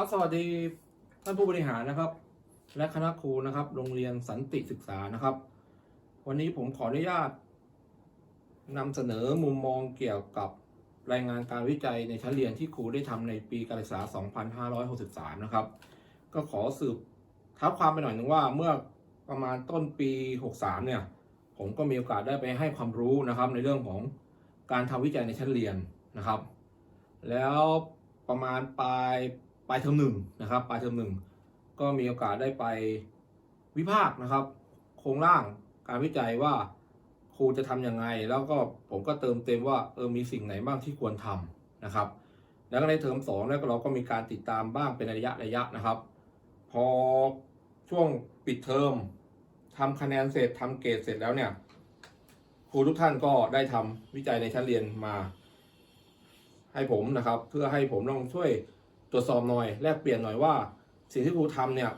ครับสวัสดีท่านผู้บริหารนะครับ และคณะครูนะครับ โรงเรียนสันติศึกษานะครับ วันนี้ผมขออนุญาตนำเสนอมุมมองเกี่ยวกับรายงานการวิจัยในชั้นเรียนที่ครูได้ทำในปีการศึกษา 2563 นะครับ ก็ขอสืบเท้าความไปหน่อยหนึ่งว่าเมื่อประมาณต้นปี 63 เนี่ย ผมก็มีโอกาสได้ไปให้ความรู้นะครับ ในเรื่องของการทำวิจัยในชั้นเรียนนะครับ แล้วประมาณปลาย ปลายเทอมหนึ่งนะครับปลายเทอมหนึ่งก็มีโอกาสได้ไปวิพากษ์นะครับ โครงร่างการวิจัยว่าครูจะทำยังไง แล้วก็ผมก็เติมเต็มว่าเออมีสิ่งไหนบ้างที่ควรทำนะครับ แล้วในเทอมสองเนี่ยเราก็มีการติดตามบ้างเป็นระยะระยะนะครับ พอช่วงปิดเทอมทำคะแนนเสร็จทำเกรดเสร็จแล้วเนี่ยครูทุกท่านก็ได้ทำวิจัยในชั้นเรียนมา ให้ผมนะครับ เพื่อให้ผมลองช่วย ตรวจสอบหน่อยแลกเปลี่ยนหน่อยว่า สิ่งที่ครูทำเนี่ย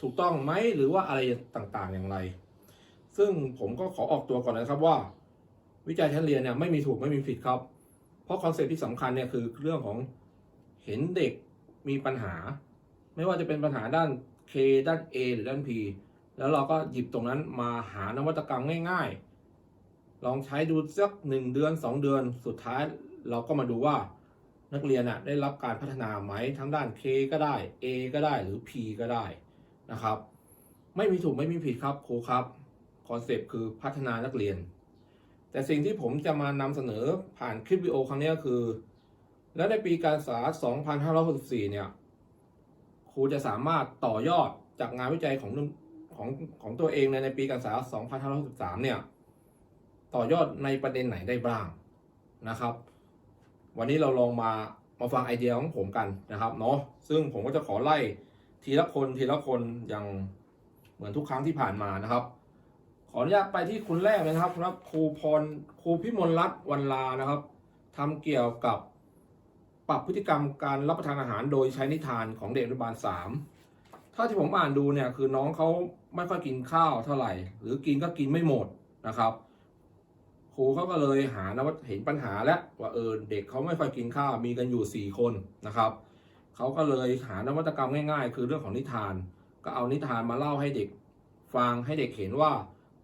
ถูกต้องไหมหรือว่าอะไรต่างๆอย่างไร ซึ่งผมก็ขอออกตัวก่อนนะครับว่า วิจัยชั้นเรียนเนี่ยไม่มีถูกไม่มีผิดครับ เพราะคอนเซ็ปต์ที่สำคัญเนี่ยคือเรื่องของเห็นเด็กมีปัญหา ไม่ว่าจะเป็นปัญหาด้าน K ด้าน A หรือด้าน P แล้วเราก็หยิบตรงนั้นมาหานวัตกรรมง่าย ๆ ลองใช้ดูสักหนึ่งเดือนสองเดือน สุดท้ายเราก็มาดูว่า นักเรียนอะได้รับการพัฒนาไหมทั้งด้าน K ก็ได้ A ก็ได้หรือ P ก็ได้นะครับ ไม่มีถูกไม่มีผิดครับครูครับคอนเซปต์คือพัฒนานักเรียน แต่สิ่งที่ผมจะมานำเสนอผ่านคลิปวิดีโอครั้งนี้ก็คือ และในปีการศึกษา 2564 เนี่ยครูจะสามารถต่อยอดจากงานวิจัยของของของตัวเองในในปีการศึกษา 2563 เนี่ย ต่อยอดในประเด็นไหนได้บ้างนะครับ วันนี้เราลองมามาฟังไอเดียของผมกันนะครับเนาะซึ่งผมก็จะขอไล่ทีละคนทีละคนอย่างเหมือนทุกครั้งที่ผ่านมานะครับ ขออนุญาตไปที่คนแรกเลยนะครับครับครูพรครูพิมลรัตน์วันลานะครับทำเกี่ยวกับปรับพฤติกรรมการรับประทานอาหารโดยใช้นิทานของเด็กอนุบาลสามถ้าที่ผมอ่านดูเนี่ยคือน้องเขาไม่ค่อยกินข้าวเท่าไหร่ หรือกินก็กินไม่หมดนะครับ ครูเขาก็เลยหานวัตเห็นปัญหาแล้วว่าเออเด็กเขาไม่ค่อยกินข้าวมีกันอยู่ 4 คนนะครับเขาก็เลยหานวัตกรรมง่าย ๆ คือเรื่องของนิทาน ก็เอานิทานมาเล่าให้เด็กฟังให้เด็กเห็นว่า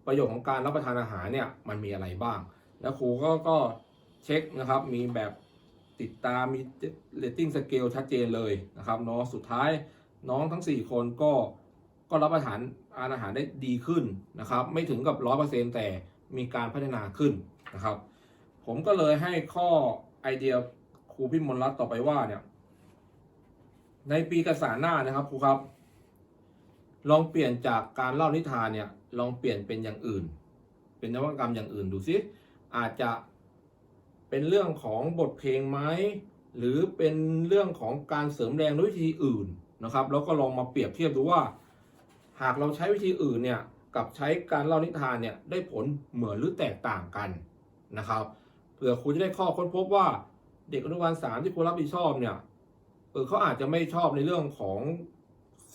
ประโยชน์ของการรับประทานอาหารเนี่ยมันมีอะไรบ้าง แล้วครูก็ก็เช็คนะครับมีแบบติดตามมีเรตติ้งสเกลชัดเจนเลยนะครับเนาะสุดท้ายน้องทั้ง 4 คนก็ก็รับประทานอาหารได้ดีขึ้นนะครับ ไม่ถึงกับร้อยเปอร์เซ็นแต่ มีการพัฒนาขึ้นนะครับ ผมก็เลยให้ข้อไอเดียครูพิมลรัตน์ต่อไปว่าเนี่ยในปีกษาหน้านะครับครูครับ ลองเปลี่ยนจากการเล่านิทานเนี่ยลองเปลี่ยนเป็นอย่างอื่น เป็นนวัตกรรมอย่างอื่นดูซิอาจจะเป็นเรื่องของบทเพลงไหมหรือเป็นเรื่องของการเสริมแรงด้วยวิธีอื่นนะครับ แล้วก็ลองมาเปรียบเทียบดูว่า หากเราใช้วิธีอื่นเนี่ย กับใช้การเล่านิทานเนี่ยได้ผลเหมือนหรือแตกต่างกันนะครับเผื่อครูจะได้ข้อค้นพบว่าเด็กอนุบาลสามที่ครูรับผิดชอบเนี่ยเออเขาอาจจะไม่ชอบในเรื่องของ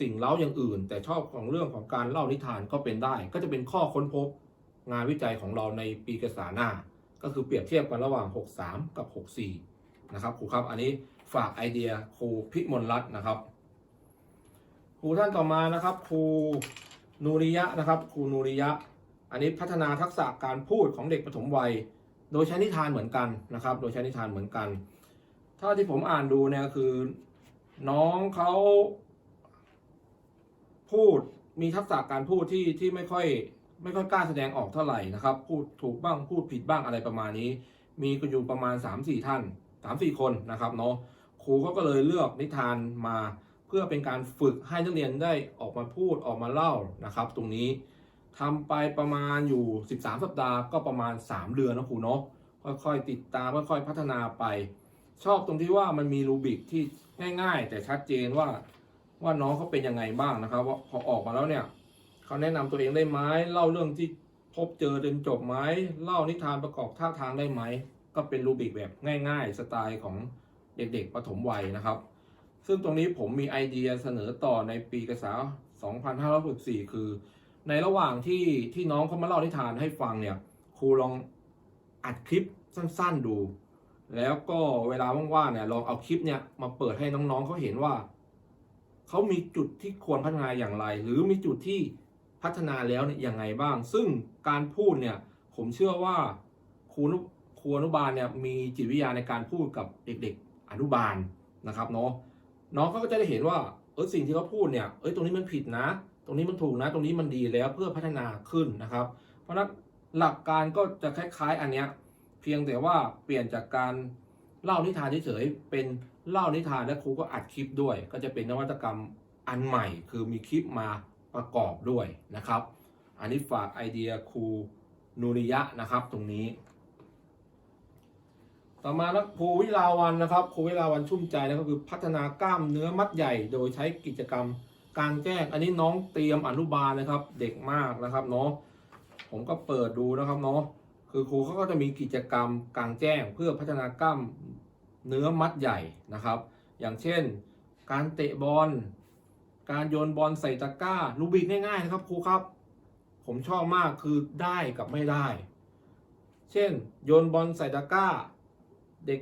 สิ่งเล้าอย่างอื่น แต่ชอบของเรื่องของการเล่านิทานก็เป็นได้ ก็จะเป็นข้อค้นพบงานวิจัยของเราในปีกษาหน้า ก็คือเปรียบเทียบกันระหว่าง 63 กับ 64 นะครับครูครับอันนี้ฝากไอเดียครูพิมลรัตน์นะครับครูท่านต่อมานะครับครู นูริยะนะครับครูนูริยะ อันนี้พัฒนาทักษะการพูดของเด็กปฐมวัย โดยใช้นิทานเหมือนกันนะครับ โดยใช้นิทานเหมือนกัน ถ้าที่ผมอ่านดูเนี่ยคือ น้องเขาพูดมีทักษะการพูดที่ที่ไม่ค่อยไม่ค่อยกล้าแสดงออกเท่าไหร่นะครับ พูดถูกบ้างพูดผิดบ้างอะไรประมาณนี้ มีกันอยู่ประมาณ 3-4 ท่าน 3-4 คนนะครับเนาะครูเขาก็เลยเลือกนิทานมา เพื่อเป็นการฝึกให้นักเรียนได้ออกมาพูดออกมาเล่านะครับ ตรงนี้ทำไปประมาณอยู่ 13 สัปดาห์ก็ประมาณ 3 เดือนนะครูเนาะค่อยๆติดตามค่อยๆพัฒนาไป ชอบตรงที่ว่ามันมีรูบิกที่ง่ายๆ แต่ชัดเจนว่าว่าน้องเขาเป็นยังไงบ้างนะครับว่าพอออกมาแล้วเนี่ยเขาแนะนำตัวเองได้ไหมเล่าเรื่องที่พบเจอจนจบไหมเล่านิทานประกอบท่าทางได้ไหมก็เป็นรูบิกแบบง่าย ๆ สไตล์ของเด็กๆปฐมวัยนะครับ ซึ่งตรงนี้ผมมีไอเดียเสนอต่อในปีกษา2564 คือ ในระหว่างที่ที่น้องเขามาเล่านิทานให้ฟังเนี่ยครูลองอัดคลิปสั้นๆดู แล้วก็เวลาว่างๆเนี่ยลองเอาคลิปเนี่ยมาเปิดให้น้องๆเขาเห็นว่าเขามีจุดที่ควรพัฒนาอย่างไร หรือมีจุดที่พัฒนาแล้วเนี่ยยังไงบ้าง ซึ่งการพูดเนี่ยผมเชื่อว่าครูครูอนุบาลเนี่ยมีจิตวิทยาในการพูดกับเด็ก ๆ อนุบาลนะครับเนาะ น้องเขาก็จะได้เห็นว่าเออสิ่งที่เขาพูดเนี่ยเอ้ยตรงนี้มันผิดนะ ตรงนี้มันถูกนะ ตรงนี้มันดีแล้วเพื่อพัฒนาขึ้นนะครับ เพราะฉะนั้นหลักการก็จะคล้าย ๆ อันเนี้ยเพียงแต่ว่าเปลี่ยนจากการเล่านิทานเฉยๆเป็นเล่านิทานและครูก็อัดคลิปด้วย ก็จะเป็นนวัตกรรมอันใหม่ คือมีคลิปมาประกอบด้วยนะครับ อันนี้ฝากไอเดียครูนูริยะนะครับตรงนี้ ต่อมาแล้วครูวิลาวันนะครับครูวิลาวันชุ่มใจนะครับคือพัฒนากล้ามเนื้อมัดใหญ่ โดยใช้กิจกรรมกลางแจ้ง อันนี้น้องเตรียมอนุบาลนะครับ เด็กมากนะครับเนาะผมก็เปิดดูนะครับเนาะคือครูเขาก็จะมีกิจกรรมกลางแจ้ง เพื่อพัฒนากล้ามเนื้อมัดใหญ่นะครับ อย่างเช่น การเตะบอล การโยนบอลใส่ตะกร้าลูบิกง่ายๆนะครับครูครับ ผมชอบมากคือได้กับไม่ได้ เช่น โยนบอลใส่ตะกร้า เด็ก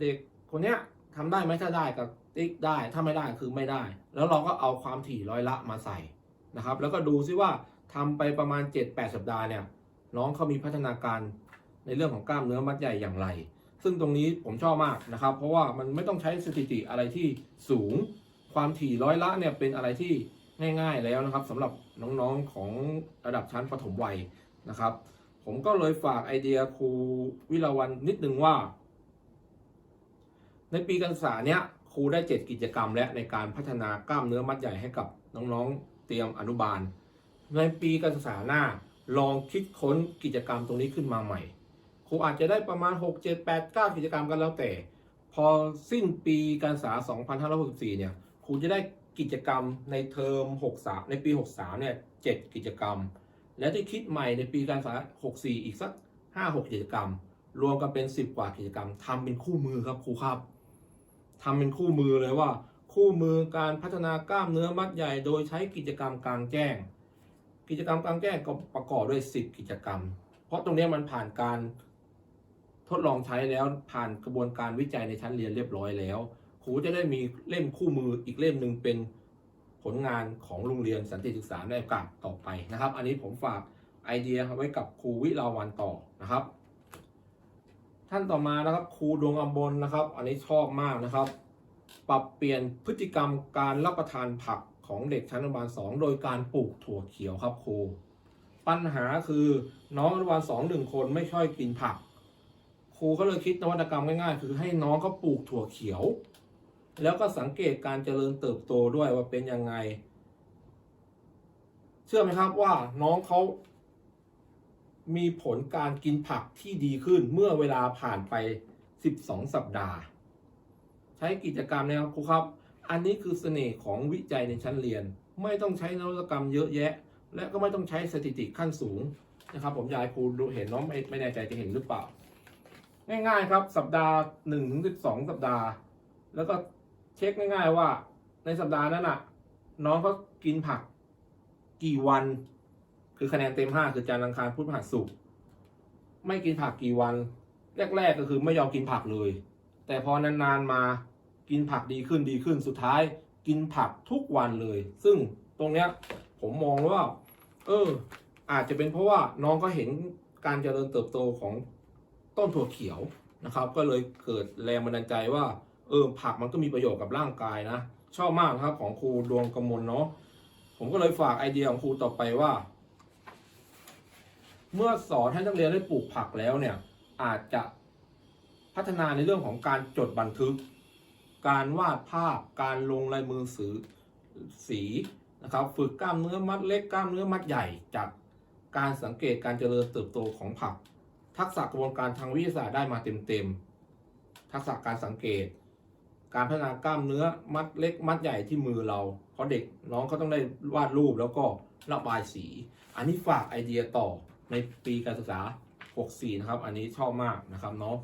เด็กคนเนี้ยทำได้ไหมถ้าได้กับติ๊กได้ถ้าไม่ได้คือไม่ได้ แล้วเราก็เอาความถี่ร้อยละมาใส่นะครับ แล้วก็ดูซิว่าทำไปประมาณ 7-8 สัปดาห์เนี่ยน้องเขามีพัฒนาการในเรื่องของกล้ามเนื้อมัดใหญ่อย่างไร ซึ่งตรงนี้ผมชอบมากนะครับ เพราะว่ามันไม่ต้องใช้สถิติอะไรที่สูง ความถี่ร้อยละเนี่ยเป็นอะไรที่ง่ายๆแล้วนะครับสำหรับน้องๆของระดับชั้นประถมวัยนะครับ ผมก็เลยฝากไอเดียครูวิลาวันนิดนึงว่า ในปีการศึกษาเนี้ยครูได้ 7 กิจกรรม และในการพัฒนากล้ามเนื้อมัดใหญ่ให้กับน้องๆเตรียมอนุบาล ในปีการศึกษาหน้าลองคิดค้นกิจกรรมตรงนี้ขึ้นมาใหม่ ครูอาจจะได้ประมาณ 6 7 8 9 กิจกรรมกันแล้วแต่ พอสิ้นปีการศึกษา 2564 เนี่ยครูจะได้กิจกรรมในเทอม 63 ในปี 63 เนี่ย 7 กิจกรรม และที่คิดใหม่ในปีการศึกษา 64 อีกสัก 5-6 กิจกรรม รวมกันเป็น 10 กว่ากิจกรรมทำเป็นคู่มือครับครูครับ ทำเป็นคู่มือเลยว่า คู่มือการพัฒนากล้ามเนื้อมัดใหญ่ โดยใช้กิจกรรมกลางแจ้ง กิจกรรมกลางแจ้งก็ประกอบด้วย 10 กิจกรรม เพราะตรงนี้มันผ่านการทดลองใช้แล้วผ่านกระบวนการวิจัยในชั้นเรียนเรียบร้อยแล้วครูจะได้มีเล่มคู่มืออีกเล่มหนึ่งเป็นผลงานของโรงเรียนสันติศึกษาในโอกาสต่อไปนะครับ อันนี้ผมฝากไอเดียไว้กับครูวิลาวันต่อนะครับ ท่านต่อมานะครับครูดวงอำบลนะครับ อันนี้ชอบมากนะครับ ปรับเปลี่ยนพฤติกรรมการรับประทานผักของเด็กชั้นอนุบาลสองโดยการปลูกถั่วเขียวครับครูปัญหาคือน้องอนุบาลสองหนึ่งคนไม่ค่อยกินผัก ครูก็เลยคิดนวัตกรรมง่ายๆ คือให้น้องเขาปลูกถั่วเขียว แล้วก็สังเกตการเจริญเติบโตด้วยว่าเป็นยังไง เชื่อไหมครับว่าน้องเขา มีผลการกินผักที่ดีขึ้นเมื่อเวลาผ่านไป 12 สัปดาห์ ใช้กิจกรรมนะครับครูครับ อันนี้คือเสน่ห์ของวิจัยในชั้นเรียน ไม่ต้องใช้นวัตกรรมเยอะแยะ และก็ไม่ต้องใช้สถิติขั้นสูงนะครับ ผมยากให้ครูดูเห็นน้องไม่ไม่แน่ใจจะเห็นหรือเปล่า ง่ายๆครับ สัปดาห์1นถึงสิสัปดาห์ แล้วก็เช็คง่าย ๆว่า ในสัปดาห์นั้นน่ะ น้องเขากินผักกี่วัน คือคะแนนเต็ม5คือจันทร์อังคารพุธพฤหัสศุกร์ไม่กินผักกี่วัน แรก ๆ ก็คือไม่ยอมกินผักเลย แต่พอนานๆมากินผักดีขึ้นดีขึ้นสุดท้าย กินผักทุกวันเลย ซึ่งตรงเนี้ยผมมองว่า เออ อาจจะเป็นเพราะว่าน้องก็เห็นการเจริญเติบโตของต้นถั่วเขียวนะครับ ก็เลยเกิดแรงบันดาลใจว่า เออผักมันก็มีประโยชน์กับร่างกายนะ ชอบมากครับของครูดวงกมลเนาะผมก็เลยฝากไอเดียของครูต่อไปว่า เมื่อสอนให้นักเรียนได้ปลูกผักแล้วเนี่ยอาจจะพัฒนาในเรื่องของการจดบันทึก การวาดภาพ การลงลายมือสือสีนะครับฝึกกล้ามเนื้อมัดเล็กกล้ามเนื้อมัดใหญ่จากการสังเกตการเจริญเติบโตของผัก ทักษะกระบวนการทางวิทยาศาสตร์ได้มาเต็มๆทักษะการสังเกต การพัฒนากล้ามเนื้อมัดเล็ก มัดใหญ่ที่มือเรา เพราะเด็กน้องเขาต้องได้วาดรูปแล้วก็ระบายสี อันนี้ฝากไอเดียต่อ ในปีการศึกษา 64 นะครับ อันนี้ชอบมากนะครับเนาะ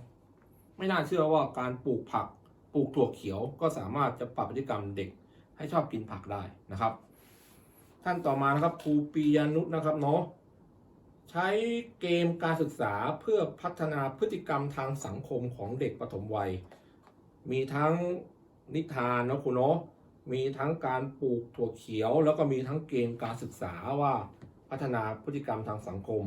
ไม่น่าเชื่อว่าการปลูกผักปลูกถั่วเขียวก็สามารถจะปรับพฤติกรรมเด็กให้ชอบกินผักได้นะครับ ท่านต่อมานะครับครูปียานุษนะครับเนาะใช้เกมการศึกษาเพื่อพัฒนาพฤติกรรมทางสังคมของเด็กปฐมวัย มีทั้งนิทานนะคุณเนาะมีทั้งการปลูกถั่วเขียว แล้วก็มีทั้งเกณฑ์การศึกษาว่า พัฒนาพฤติกรรมทางสังคม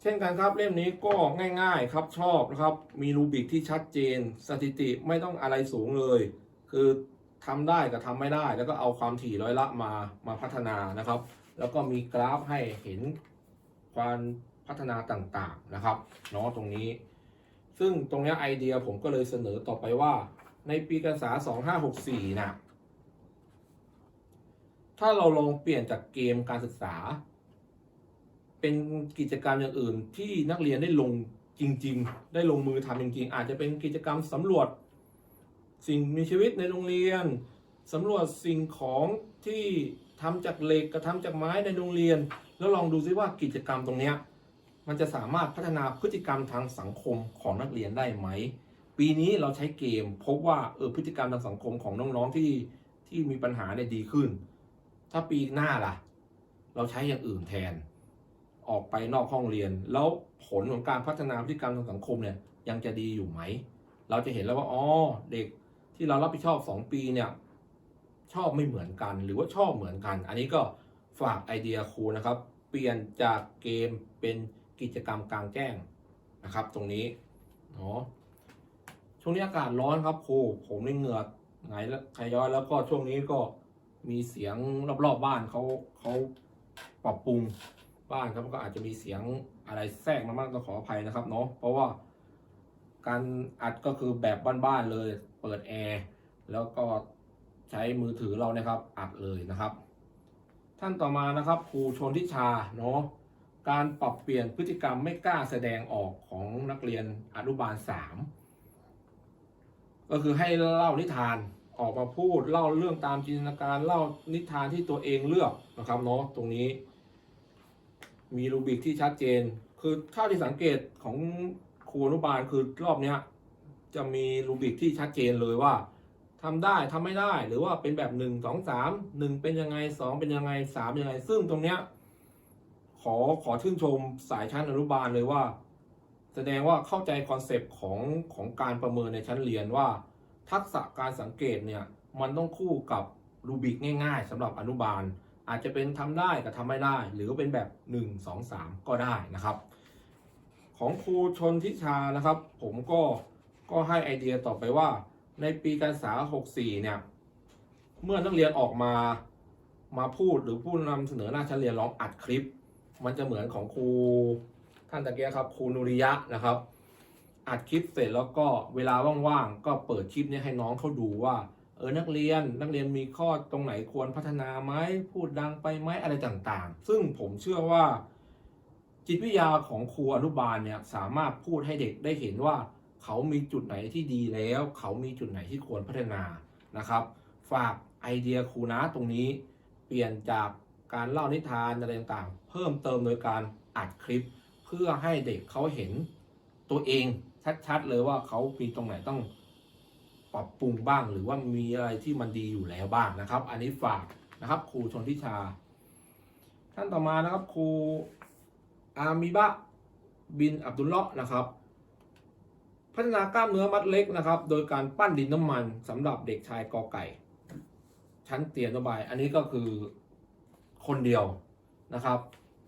เช่นกันครับเล่มนี้ก็ง่าย ๆครับชอบนะครับ มีรูบิกที่ชัดเจน สถิติไม่ต้องอะไรสูงเลย คือทำได้กับทำไม่ได้ แล้วก็เอาความถี่ร้อยละมามาพัฒนานะครับ แล้วก็มีกราฟให้เห็นความพัฒนาต่างๆนะครับเนาะตรงนี้ ซึ่งตรงนี้ไอเดียผมก็เลยเสนอต่อไปว่า ในปีการศึกษา 2564นะ ถ้าเราลองเปลี่ยนจากเกมการศึกษา เป็นกิจกรรมอย่างอื่น ที่นักเรียนได้ลงจริง ๆ ได้ลงมือทำจริง ๆ อาจจะเป็นกิจกรรมสำรวจ สิ่งมีชีวิตในโรงเรียนสำรวจสิ่งของที่ทำจากเหล็กกระทำจากไม้ในโรงเรียน แล้วลองดูซิว่ากิจกรรมตรงเนี้ยมันจะสามารถพัฒนาพฤติกรรมทางสังคมของนักเรียนได้ไหม ปีนี้เราใช้เกม พบว่าเออพฤติกรรมทางสังคมของน้องๆที่ที่มีปัญหาเนี่ยดีขึ้น ถ้าปีหน้าล่ะ เราใช้อย่างอื่นแทน ออกไปนอกห้องเรียน แล้วผลของการพัฒนาพฤติกรรมทางสังคมเนี่ยยังจะดีอยู่ไหม เราจะเห็นแล้วว่าอ๋อเด็กที่เรารับผิดชอบ 2 ปีเนี่ยชอบไม่เหมือนกัน หรือว่าชอบเหมือนกัน อันนี้ก็ฝากไอเดียครูนะครับ เปลี่ยนจากเกมเป็นกิจกรรมกลางแจ้งนะครับ ตรงนี้เนาะช่วงนี้อากาศร้อนครับครูผมนี่เหงื่อไหงแล้วขย้อยแล้วก็ช่วงนี้ก็ มีเสียงรอบๆบ้านเขาเขาปรับปรุงบ้านครับก็อาจจะมีเสียงอะไรแทรกมาบ้างต้องขออภัยนะครับเนาะเพราะว่าการอัดก็คือแบบบ้านๆเลย เปิดแอร์แล้วก็ใช้มือถือเรานะครับ อัดเลยนะครับ ท่านต่อมานะครับครูชนทิชาเนาะการปรับเปลี่ยนพฤติกรรมไม่กล้าแสดงออกของนักเรียนอนุบาลสามก็คือให้เล่านิทาน ออกมาพูดเล่าเรื่องตามจินตนาการเล่านิทานที่ตัวเองเลือกนะครับเนาะตรงนี้ มีรูบิกที่ชัดเจน คือเท่าที่สังเกตของครูอนุบาลคือรอบเนี้ยจะมีรูบิกที่ชัดเจนเลยว่าทำได้ทำไม่ได้หรือว่าเป็นแบบหนึ่งสองสามหนึ่งเป็นยังไงสองเป็นยังไงสามยังไง ซึ่งตรงเนี้ยขอขอชื่นชมสายชั้นอนุบาลเลยว่า แสดงว่าเข้าใจคอนเซปต์ของของการประเมินในชั้นเรียนว่า ทักษะการสังเกตเนี่ยมันต้องคู่กับรูบิกง่าย ๆสำหรับอนุบาล อาจจะเป็นทำได้กับทำไม่ได้ หรือเป็นแบบ 1 2 3 ก็ได้นะครับ ของครูชนทิชานะครับ ผมก็ก็ให้ไอเดียต่อไปว่า ในปีการศึกษา 64 เนี่ย เมื่อนักเรียนออกมามาพูดหรือผู้นำเสนอหน้าชั้นเรียนร้องอัดคลิป มันจะเหมือนของครูท่านตะเกียครับครูนุริยะนะครับ อัดคลิปเสร็จแล้วก็เวลาว่างๆก็เปิดคลิปนี้ให้น้องเขาดูว่า เออนักเรียนนักเรียนมีข้อตรงไหนควรพัฒนาไหมพูดดังไปไหมอะไรต่างๆ ซึ่งผมเชื่อว่า จิตวิทยาของครูอนุบาลเนี่ยสามารถพูดให้เด็กได้เห็นว่า เขามีจุดไหนที่ดีแล้ว เขามีจุดไหนที่ควรพัฒนานะครับ ฝากไอเดียครูนะตรงนี้ เปลี่ยนจากการเล่านิทานอะไรต่างๆ เพิ่มเติมโดยการอัดคลิป เพื่อให้เด็กเขาเห็นตัวเอง ชัดๆเลยว่าเขามีตรงไหนต้องปรับปรุงบ้างหรือว่ามีอะไรที่มันดีอยู่แล้วบ้างนะครับ อันนี้ฝากนะครับ ครูชนทิชา ท่านต่อมานะครับครูอามิบะบินอับดุลเลาะห์นะครับ พัฒนากล้ามเนื้อมัดเล็กนะครับ โดยการปั้นดินน้ำมันสำหรับเด็กชายกอไก่ ชั้นเตียมระบาย อันนี้ก็คือคนเดียวนะครับ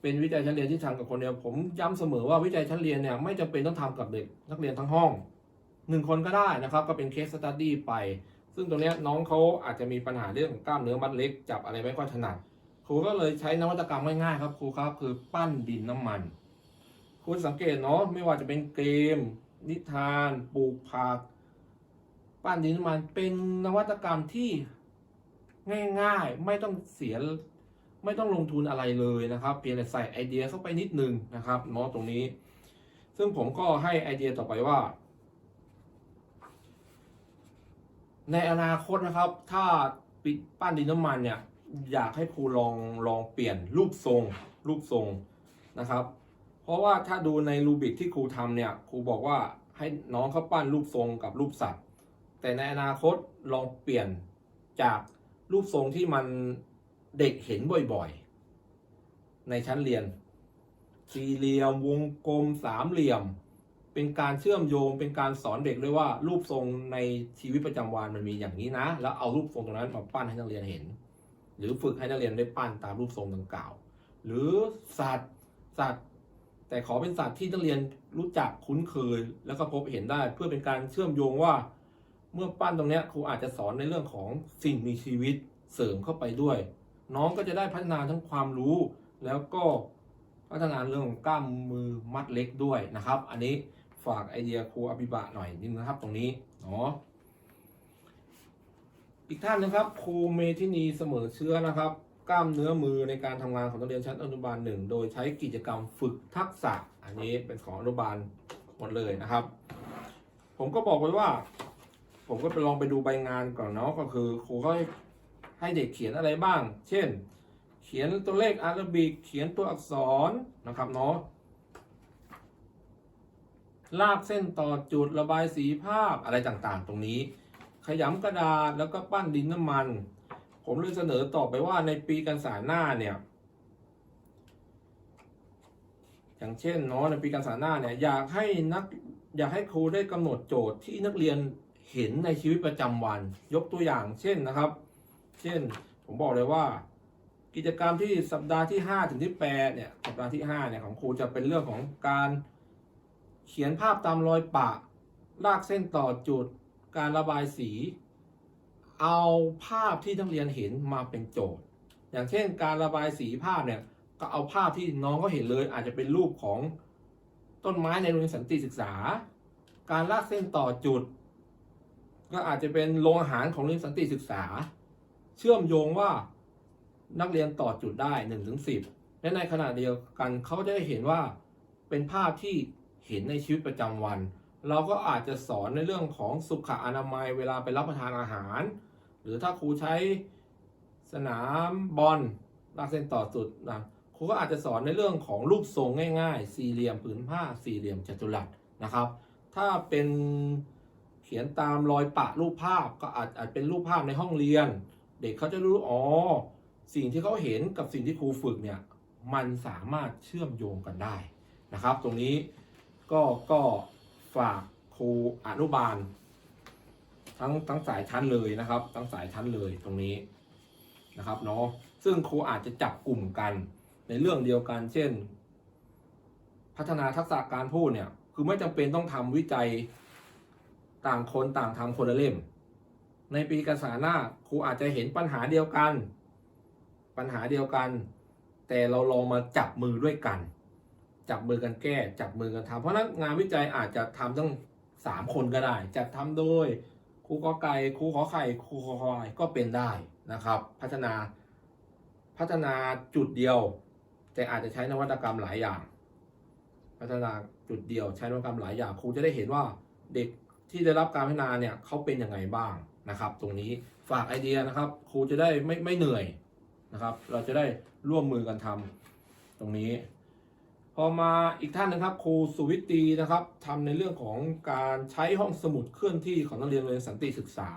เป็นวิจัยชั้นเรียนที่ทำกับคนเดียวผมย้ำเสมอว่าวิจัยชั้นเรียนเนี่ยไม่จำเป็นต้องทำกับเด็กนักเรียนทั้งห้องหนึ่งคนก็ได้นะครับ ก็เป็นเคสสตัดดี้ไป ซึ่งตรงนี้น้องเขาอาจจะมีปัญหาเรื่องกล้ามเนื้อมัดเล็กจับอะไรไม่ค่อยถนัดครูก็เลยใช้นวัตกรรมง่ายๆครับครูครับคือปั้นดินน้ำมัน คุณสังเกตเนาะไม่ว่าจะเป็นเกม นิทานปลูกผัก ปั้นดินน้ำมันเป็นนวัตกรรมที่ง่ายๆ ไม่ต้องเสีย ไม่ต้องลงทุนอะไรเลยนะครับ เพียงแต่ใส่ไอเดียเข้าไปนิดนึงนะครับเนาะตรงนี้ ซึ่งผมก็ให้ไอเดียต่อไปว่า ในอนาคตนะครับ ถ้าปิดปั้นดินน้ำมันเนี่ย อยากให้ครูลองลองเปลี่ยนรูปทรง รูปทรงนะครับ เพราะว่าถ้าดูในรูบิกที่ครูทำเนี่ยครูบอกว่าให้น้องเขาปั้นรูปทรงกับรูปสัตว์ แต่ในอนาคตลองเปลี่ยนจากรูปทรงที่มัน เด็กเห็นบ่อยๆ ในชั้นเรียน สี่เหลี่ยมวงกลมสามเหลี่ยม เป็นการเชื่อมโยงเป็นการสอนเด็กด้วยว่ารูปทรงในชีวิตประจำวันมันมีอย่างนี้นะ แล้วเอารูปทรงตรงนั้นมาปั้นให้นักเรียนเห็น หรือฝึกให้นักเรียนได้ปั้นตามรูปทรงดังกล่าว หรือสัตว์สัตว์แต่ขอเป็นสัตว์ที่นักเรียนรู้จักคุ้นเคย แล้วก็พบเห็นได้เพื่อเป็นการเชื่อมโยงว่า เมื่อปั้นตรงนี้ครูอาจจะสอนในเรื่องของสิ่งมีชีวิตเสริมเข้าไปด้วย น้องก็จะได้พัฒนาทั้งความรู้ แล้วก็พัฒนาเรื่องของกล้ามมือมัดเล็กด้วยนะครับ อันนี้ฝากไอเดียครูอภิบะหน่อยนิดนึงนะครับตรงนี้เนาะอีกท่านนะครับครูเมธินีเสมอเชื้อนะครับ กล้ามเนื้อมือในการทำงานของนักเรียนชั้นอนุบาลหนึ่งโดยใช้กิจกรรมฝึกทักษะ อันนี้เป็นของอนุบาลหมดเลยนะครับ ผมก็บอกไว้ว่า ผมก็ไปลองไปดูใบงานก่อนเนาะก็คือครูเขาให้ ให้เด็กเขียนอะไรบ้าง เช่น เขียนตัวเลขอารบิก เขียนตัวอักษรนะครับเนาะ ลากเส้นต่อจุดระบายสีภาพอะไรต่างๆ ตรงนี้ ขยำกระดาษแล้วก็ปั้นดินน้ำมัน ผมเลยเสนอต่อไปว่าในปีการศึกษาหน้าเนี่ย อย่างเช่นเนาะในปีการศึกษาหน้าเนี่ยอยากให้นักอยากให้ครูได้กำหนดโจทย์ที่นักเรียนเห็นในชีวิตประจำวัน ยกตัวอย่างเช่นนะครับ เช่น ผมบอกเลยว่า กิจกรรมที่สัปดาห์ที่ 5 ถึงที่8เนี่ยสัปดาห์ที่5เนี่ยของครูจะเป็นเรื่องของการเขียนภาพตามรอยปะ ลากเส้นต่อจุด การระบายสี เอาภาพที่นักเรียนเห็นมาเป็นโจทย์ อย่างเช่น การระบายสีภาพเนี่ยก็เอาภาพที่น้องก็เห็นเลย อาจจะเป็นรูปของต้นไม้ในโรงเรียนสันติศึกษา การลากเส้นต่อจุด ก็อาจจะเป็นโรงอาหารของโรงเรียนสันติศึกษา เชื่อมโยงว่านักเรียนต่อจุดได้1นถึงสิและในขณะเดียวกันเขาจะได้เห็นว่าเป็นภาพที่เห็นในชีวิตประจำวัน เราก็อาจจะสอนในเรื่องของสุขอนามัยเวลาไปรับประทานอาหาร หรือถ้าครูใช้สนามบอลลากเส้นต่อจุดนะครูก็อาจจะสอนในเรื่องของรูปทรงง่ายๆ สี่เหลี่ยมผืนผ้าสี่เหลี่ยมจัตุรัสนะครับ ถ้าเป็นเขียนตามรอยปะรูปภาพก็อาจอาจเป็นรูปภาพในห้องเรียน เด็กเขาจะรู้อ๋อสิ่งที่เขาเห็นกับสิ่งที่ครูฝึกเนี่ยมันสามารถเชื่อมโยงกันได้นะครับ ตรงนี้ก็ก็ฝากครูอนุบาล ทั้งทั้งสายชั้นเลยนะครับ ทั้งสายชั้นเลยตรงนี้นะครับเนาะซึ่งครูอาจจะจับกลุ่มกันในเรื่องเดียวกัน เช่น พัฒนาทักษะการพูดเนี่ยคือไม่จำเป็นต้องทำวิจัยต่างคนต่างทำคนละเล่ม ในปีการศึกษาหน้าครูอาจจะเห็นปัญหาเดียวกัน ปัญหาเดียวกัน แต่เราลองมาจับมือด้วยกัน จับมือกันแก้ จับมือกันทำเพราะนั้นงานวิจัยอาจจะทำตั้งสามคนก็ได้ จัดทำโดยครูกอไก่ครูขอไข่ครูขอควายก็เป็นได้นะครับ พัฒนาพัฒนาจุดเดียว แต่อาจจะใช้นวัตกรรมหลายอย่าง พัฒนาจุดเดียวใช้นวัตกรรมหลายอย่างครูจะได้เห็นว่าเด็กที่ได้รับการพัฒนาเนี่ยเขาเป็นยังไงบ้าง นะครับ ตรงนี้ฝากไอเดียนะครับ ครูจะได้ไม่ไม่เหนื่อยนะครับ เราจะได้ร่วมมือกันทำตรงนี้ พอมาอีกท่านนะครับ ครูสุวิตีนะครับทำในเรื่องของการใช้ห้องสมุดเคลื่อนที่ของนักเรียนโรงเรียนสันติศึกษา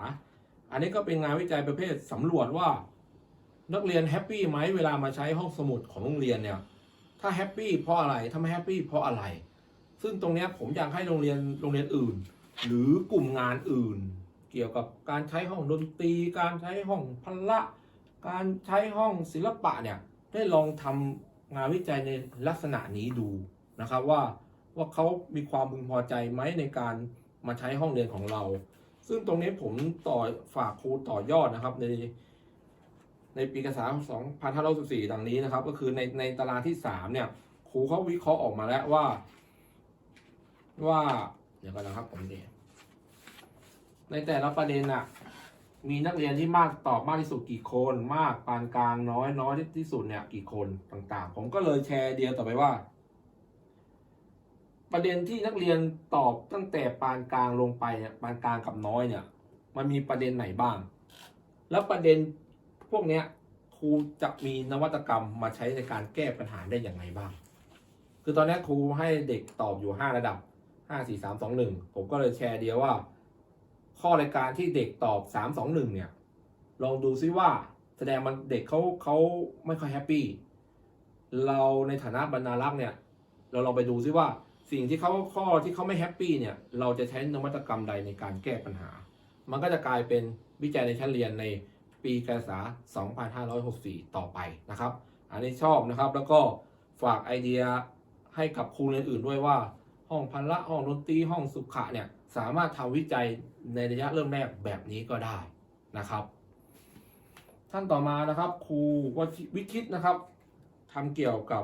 อันนี้ก็เป็นงานวิจัยประเภทสำรวจว่า นักเรียนแฮปปี้ไหมเวลามาใช้ห้องสมุดของโรงเรียนเนี่ยถ้าแฮปปี้เพราะอะไรถ้าไม่แฮปปี้เพราะอะไร ซึ่งตรงนี้ผมอยากให้โรงเรียนโรงเรียนอื่น หรือกลุ่มงานอื่น เกี่ยวกับการใช้ห้องดนตรี การใช้ห้องพละ การใช้ห้องศิลปะเนี่ยได้ลองทำงานวิจัยในลักษณะนี้ดูนะครับว่าว่าเขามีความพึงพอใจไหมในการมาใช้ห้องเรียนของเรา ซึ่งตรงนี้ผมต่อฝากครูต่อยอดนะครับในในปีการศึกษา2564ดังนี้นะครับ ก็คือในในตารางที่ 3 เนี่ย ครูเขาวิเคราะห์ออกมาแล้วว่า ว่า เดี๋ยวกันนะครับผมเนี่ย ในแต่ละประเด็นน่ะมีนักเรียนที่มากตอบมากที่สุดกี่คน มากปานกลางน้อยน้อยที่สุดเนี่ยกี่คนต่างๆ ผมก็เลยแชร์เดียวต่อไปว่า ประเด็นที่นักเรียนตอบตั้งแต่ปานกลางลงไปเนี่ยปานกลางกับน้อยเนี่ย มันมีประเด็นไหนบ้าง แล้วประเด็นพวกเนี้ยครูจะมีนวัตกรรมมาใช้ในการแก้ปัญหาได้อย่างไรบ้าง คือตอนนี้ครูให้เด็กตอบอยู่ 5 ระดับ 5 4 3 2 1 ผมก็เลยแชร์เดียวว่า ข้อรายการที่เด็กตอบ 3 2 1 เนี่ย ลองดูซิว่าแสดงมันเด็กเขาเขาไม่ค่อยแฮปปี้เราในฐานะบรรณารักษ์เนี่ย เราลองไปดูซิว่าสิ่งที่เขาข้อที่เขาไม่แฮปปี้เนี่ย เราจะใช้นวัตกรรมใดในการแก้ปัญหา มันก็จะกลายเป็นวิจัยในชั้นเรียนในปีการศึกษา 2564 ต่อไปนะครับ อันนี้ชอบนะครับ แล้วก็ฝากไอเดียให้กับครูเรียนอื่นด้วยว่า ห้องพละห้องดนตรีห้องสุขะเนี่ย สามารถทำวิจัยในระยะเริ่มแรกแบบนี้ก็ได้นะครับ ท่านต่อมานะครับครูวชิวิคิดนะครับทำเกี่ยวกับ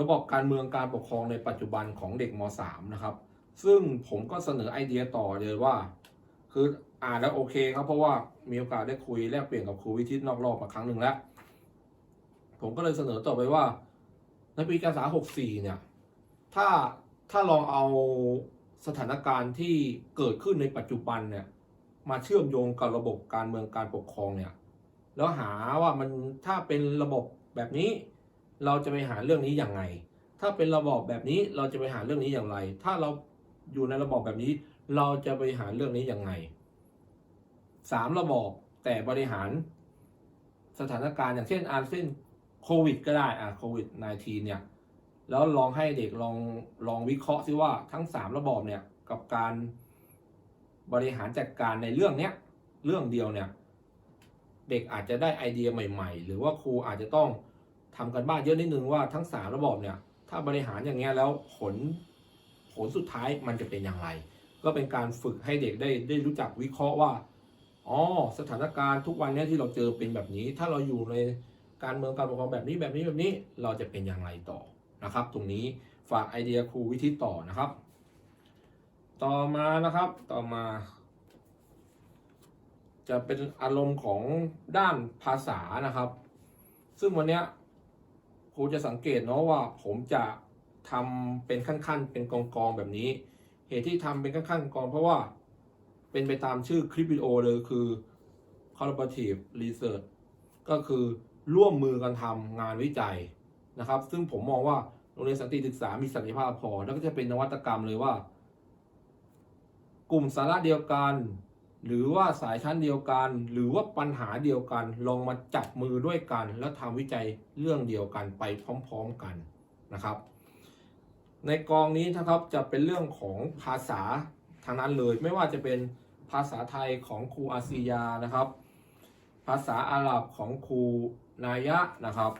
ระบบการเมืองการปกครองในปัจจุบันของเด็กม .3 นะครับ ซึ่งผมก็เสนอไอเดียต่อเลยว่า คืออ่านแล้วโอเคครับเพราะว่ามีโอกาสได้คุยแลกเปลี่ยนกับครูวิทิตนอกรอบมาครั้งหนึ่งแล้ว ผมก็เลยเสนอต่อไปว่าในปีการศึกษา64เนี่ยถ้าถ้าลองเอา สถานการณ์ที่เกิดขึ้นในปัจจุบันเนี่ยมาเชื่อมโยงกับระบบการเมืองการปกครองเนี่ยแล้วหาว่ามันถ้าเป็นระบบแบบนี้ เราจะไปหาเรื่องนี้อย่างไรถ้าเป็นระบอบแบบนี้เราจะไปหาเรื่องนี้อย่างไร ถ้าเราอยู่ในระบอบแบบนี้ เราจะไปหาเรื่องนี้อย่างไงสามระบอบแต่บริหารสถานการณ์อย่างเช่นอาเช่นโควิดก็ได้อะโควิด -19 เนี่ย แล้วลองให้เด็กลองลองวิเคราะห์ซิว่าทั้งสามระบอบเนี่ยกับการบริหารจัดการในเรื่องเนี้ยเรื่องเดียวเนี่ยเด็กอาจจะได้ไอเดียใหม่ ๆ หรือว่าครูอาจจะต้องทำกันบ้านเยอะนิดนึงว่าทั้งสามระบอบเนี่ยถ้าบริหารอย่างเงี้ยแล้วผลผลสุดท้ายมันจะเป็นอย่างไร ก็เป็นการฝึกให้เด็กได้ได้รู้จักวิเคราะห์ว่าอ๋อสถานการณ์ทุกวันนี้ที่เราเจอเป็นแบบนี้ ถ้าเราอยู่ในการเมืองการปกครองแบบนี้แบบนี้แบบนี้เราจะเป็นอย่างไรต่อ นะครับ ตรงนี้ฝากไอเดียครูวิธีต่อนะครับ ต่อมานะครับต่อมา จะเป็นอารมณ์ของด้านภาษานะครับ ซึ่งวันนี้ครูจะสังเกตเนาะว่าผมจะทำเป็นขั้นๆ เป็นกองๆแบบนี้ เหตุที่ทำเป็นขั้นๆกองเพราะว่าเป็นไปตามชื่อคลิปวิดีโอเลยคือ collaborative research ก็คือร่วมมือกันทำงานวิจัย นะครับ ซึ่งผมมองว่าโรงเรียนสันติศึกษามีศักยภาพพอ แล้วก็จะเป็นนวัตกรรมเลยว่า กลุ่มสาระเดียวกัน หรือว่าสายชั้นเดียวกัน หรือว่าปัญหาเดียวกัน ลองมาจับมือด้วยกัน แล้วทำวิจัยเรื่องเดียวกันไปพร้อม ๆกันนะครับ ในกองนี้นะครับจะเป็นเรื่องของภาษาทางนั้นเลย ไม่ว่าจะเป็นภาษาไทยของครูอาซียานะครับ ภาษาอาหรับของครูนายะนะครับ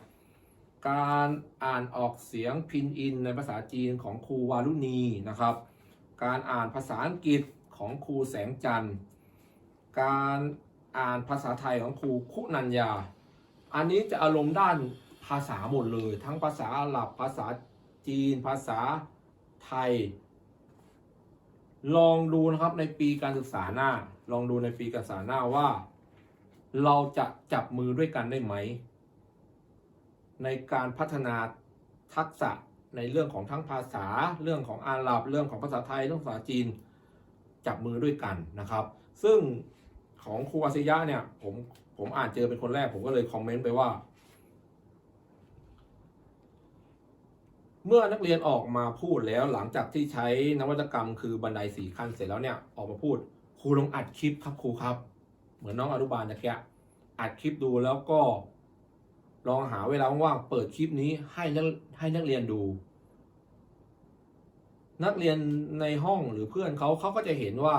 การอ่านออกเสียงพินอินในภาษาจีนของครูวารุณีนะครับ การอ่านภาษาอังกฤษของครูแสงจันทร์ การอ่านภาษาไทยของครูคุณัญญา อันนี้จะอารมณ์ด้านภาษาหมดเลย ทั้งภาษาอาหรับภาษาจีน ภาษาไทย ลองดูนะครับในปีการศึกษาหน้า ลองดูในปีการศึกษาหน้าว่า เราจะจับมือด้วยกันได้ไหม ในการพัฒนาทักษะในเรื่องของทั้งภาษา เรื่องของอาหรับ เรื่องของภาษาไทย เรื่องภาษาจีน จับมือด้วยกันนะครับ ซึ่งของครูอาซิยะเนี่ยผมผมอ่านเจอเป็นคนแรก ผมก็เลยคอมเมนต์ไปว่า เมื่อนักเรียนออกมาพูดแล้วหลังจากที่ใช้นวัตกรรมคือบันไดสีขั้นเสร็จแล้วเนี่ยออกมาพูดครูลองอัดคลิปครับครูครับ เหมือนน้องอนุบาลตะเกียอัดคลิปดูแล้วก็ ลองหาเวลาว่างๆเปิดคลิปนี้ให้นักให้นักเรียนดู นักเรียนในห้องหรือเพื่อนเขาเขาก็จะเห็นว่า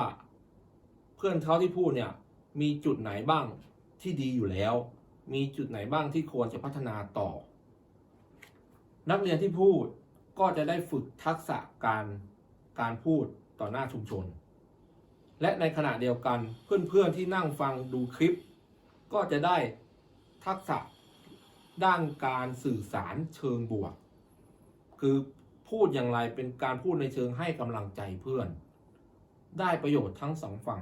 เพื่อนเขาที่พูดเนี่ย มีจุดไหนบ้างที่ดีอยู่แล้ว มีจุดไหนบ้างที่ควรจะพัฒนาต่อ นักเรียนที่พูดก็จะได้ฝึกทักษะการการพูดต่อหน้าชุมชน และในขณะเดียวกันเพื่อนๆที่นั่งฟังดูคลิป ก็จะได้ทักษะ ด้านการสื่อสารเชิงบวก คือพูดอย่างไรเป็นการพูดในเชิงให้กำลังใจเพื่อน ได้ประโยชน์ทั้งสองฝั่ง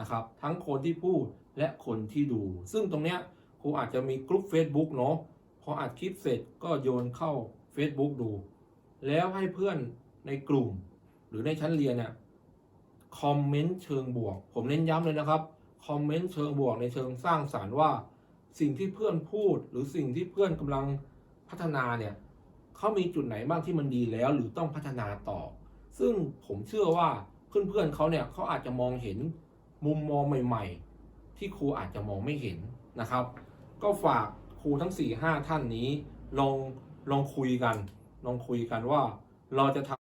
นะครับ ทั้งคนที่พูดและคนที่ดู ซึ่งตรงเนี้ยครูอาจจะมีกลุ่ม Facebook เนาะพออัดคลิปเสร็จก็โยนเข้า Facebook ดู แล้วให้เพื่อนในกลุ่ม หรือในชั้นเรียนเนี่ยคอมเมนต์เชิงบวก ผมเน้นย้ำเลยนะครับคอมเมนต์เชิงบวกในเชิงสร้างสารรค์ว่า สิ่งที่เพื่อนพูดหรือสิ่งที่เพื่อนกำลังพัฒนาเนี่ยเขามีจุดไหนบ้างที่มันดีแล้ว หรือต้องพัฒนาต่อ ซึ่งผมเชื่อว่าเพื่อนๆเขาเนี่ยเขาอาจจะมองเห็นมุมมองใหม่ ๆ ที่ครูอาจจะมองไม่เห็นนะครับ ก็ฝากครูทั้ง4ี่ห้าท่านนี้ลองลองคุยกันลองคุยกันว่าเราจะทำ